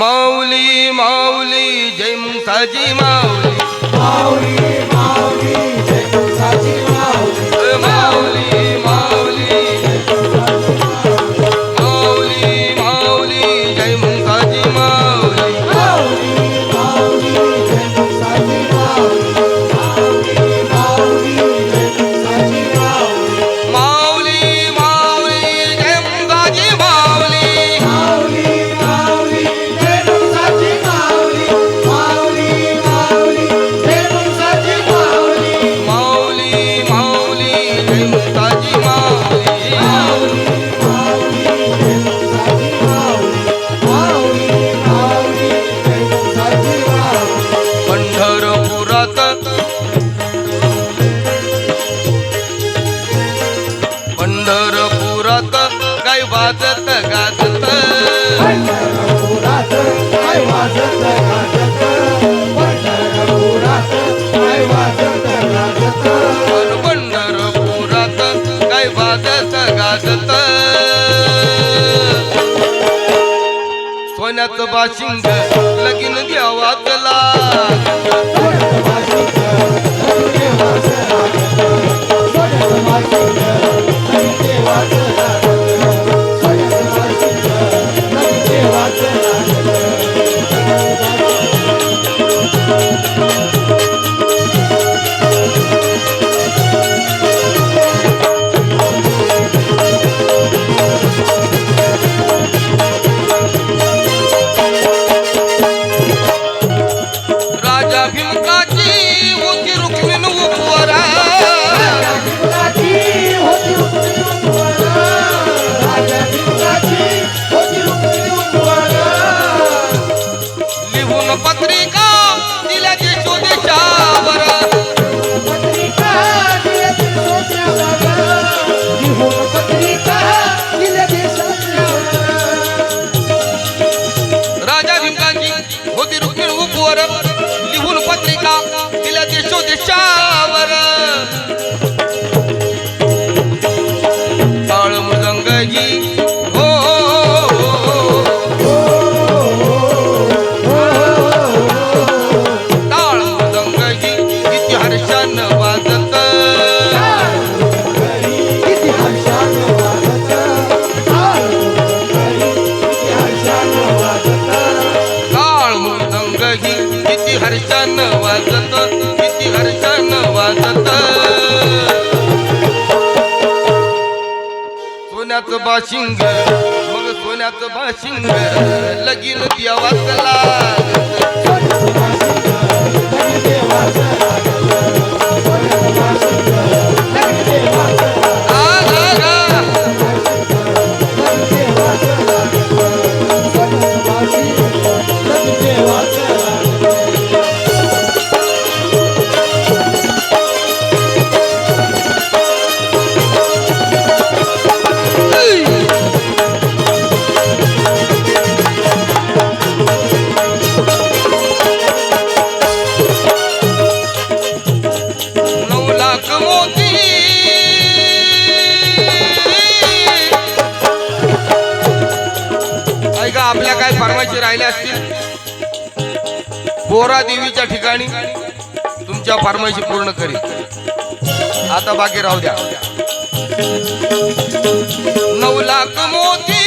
माऊली माऊली जय मुसाजी माऊली. माऊली माऊली. काय वाजत गाजत. काय वाजत गाजत काय वाजत गाजत. पंढरपुरात काय वाजत गाजत सोन्याचं बाशिंग लगीन द्यावाचला सोन्याचं लिहून पत्रिका दिल्याची पत्रिका दिल्याची सोन्यावर. राजा भीमकाची होती रुक्मिण उपवर लिहून पत्रिका दिल्या देशोदेशावर हर्षान वाजत किती हर्षान वाजत. सोन्याचं बाशिंग मग सोन्याचं बाशिंग लगीन द्यावाचला सोन्याचं राहिले असतील. बोरा देवीच्या ठिकाणी तुमच्या फार्मशी पूर्ण करी आता बाकी राहू द्या. नऊ लाख मोती